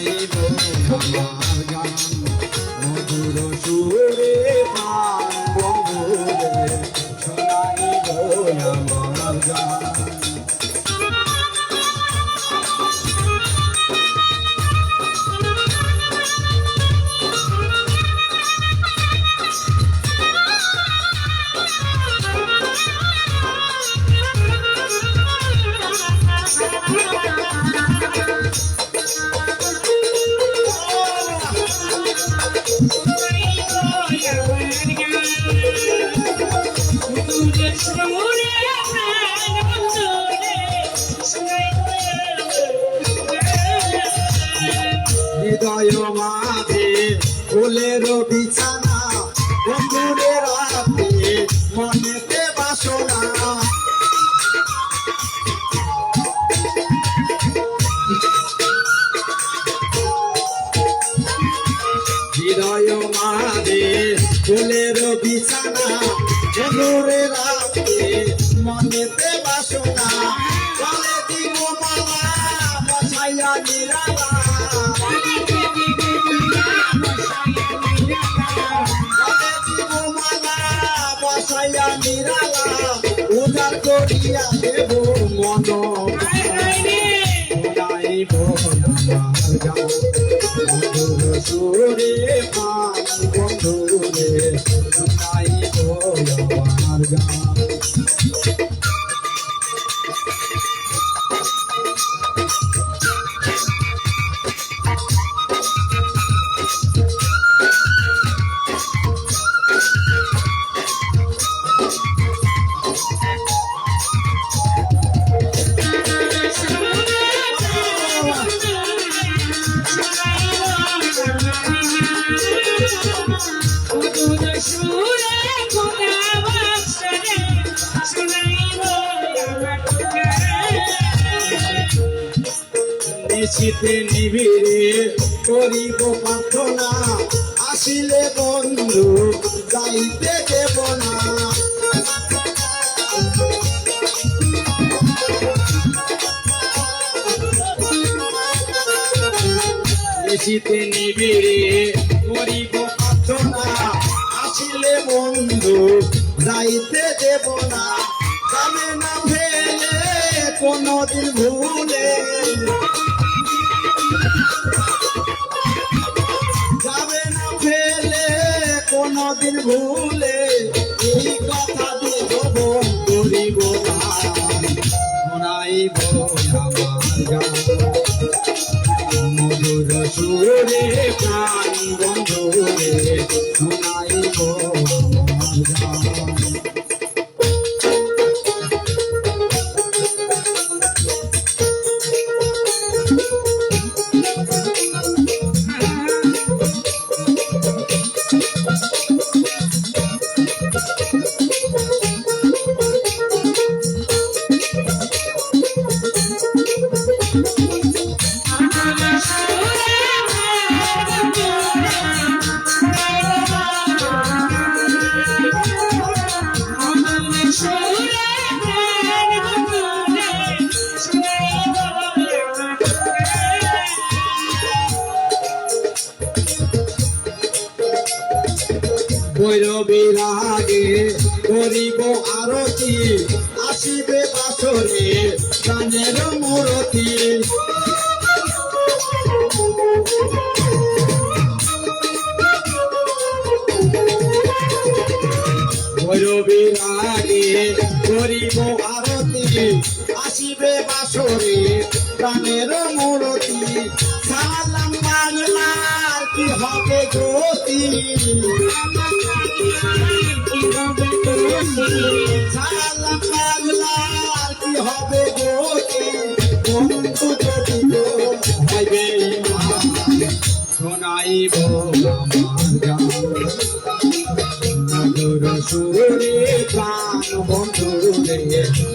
শোনাইব আমার গান মধুর সুরে প্রাণ বন্ধুরে শোনাইব আমার গান ফুলের বিছানা বন্ধুরে রাতে মনেতে বাসনা। হৃদয় মাঝে ফুলের বিছানা বন্ধুরে রাতে মনেতে বাসনা। চলে দিব মালা বছাইয়া নিরালা নিরালা উদার করিয়া দেব মন গাইব সুরে পান বন্ধুরে গাইব নিশীতে নিবিড়ে করিব প্রার্থনা, আসিলে বন্ধু যাইতে দেব না। নিশীতে নিবিড়ে করিব প্রার্থনা, আসিলে বন্ধু যাইতে দেব না। যাবে না কোনদিন ভুলে। যাবে না ফেলে, কোনদিন ভুলে এই কথা দেব করিব শোনাইব আমার মধুর সুরে প্রাণ বন্ধুরে, শোনাইব আমার ভৈরবীর করিব আরতি আসিবে বাসরে গানের মূরতি। ভৈরবীর করিব আরতি আসিবে বাসরে গানের মূরতি। বাংলার কি হবে গতি কি হবে গতি বন্ধু গো হইবে শোনাইব আমার গান। মধুর সুরে গান বন্ধুরে,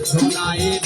শোনাইব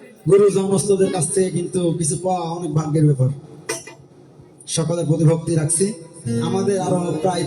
গুরু সমস্তদের কাছ থেকে কিন্তু কিছু পাওয়া অনেক ভাগ্যের ব্যাপার। সকলের প্রতি ভক্তি রাখছি। আমাদের আরও প্রায়